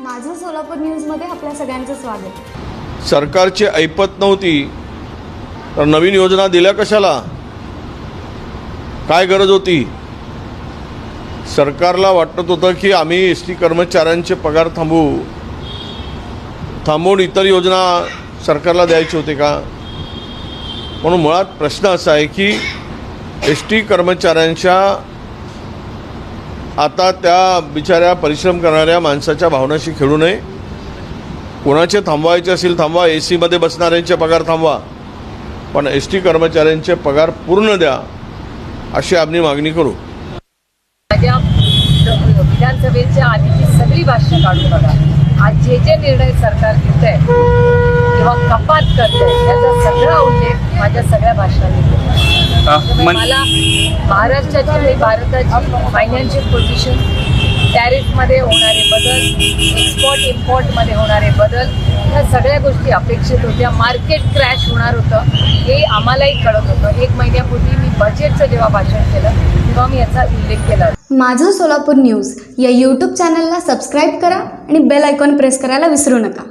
माझं सोलापूर न्यूजमध्ये आपल्या सगळ्यांचं स्वागत. सरकारची ऐपत नव्हती. तर नवीन योजना दिल्या कशाला? काय गरज होती? सरकारला वाटत होतं की आम्ही एस टी कर्मचाऱ्यांचे पगार थांबवू थांबवून इतर योजना सरकारला द्यायचे होते का? म्हणून मुळात प्रश्न असा आहे की एस टी कर्मचाऱ्यांच्या आता त्या बिचाऱ्या परिश्रम करणाऱ्या माणसाच्या भावनाशी खेळू नये. कोणाचे थांबवायचे असेल थांबवा. ए सीमध्ये बसणाऱ्यांचे पगार थांबवा. पण एस टी कर्मचाऱ्यांचे पगार पूर्ण द्या अशी आम्ही मागणी करू. माझ्या विधानसभेच्या आधीची सगळी भाषण काढून बघा. आज जे जे निर्णय सरकार घेत आहे कपात करत त्याचा सगळा उल्लेख माझ्या सगळ्या भाषणांनी मला महाराष्ट्राची आणि भारताची फायनान्शियल पोझिशन टॅरिफमध्ये होणारे बदल एक्सपोर्ट इम्पोर्टमध्ये होणारे बदल ह्या सगळ्या गोष्टी अपेक्षित होत्या. मार्केट क्रॅश होणार होतं हे आम्हालाही कळत होतं. एक महिन्यापूर्वी मी बजेटचं जेव्हा भाषण केलं तेव्हा मी याचा उल्लेख केला. माझं सोलापूर न्यूज या यूट्यूब चॅनलला सबस्क्राईब करा आणि बेल आयकॉन प्रेस करायला विसरू नका.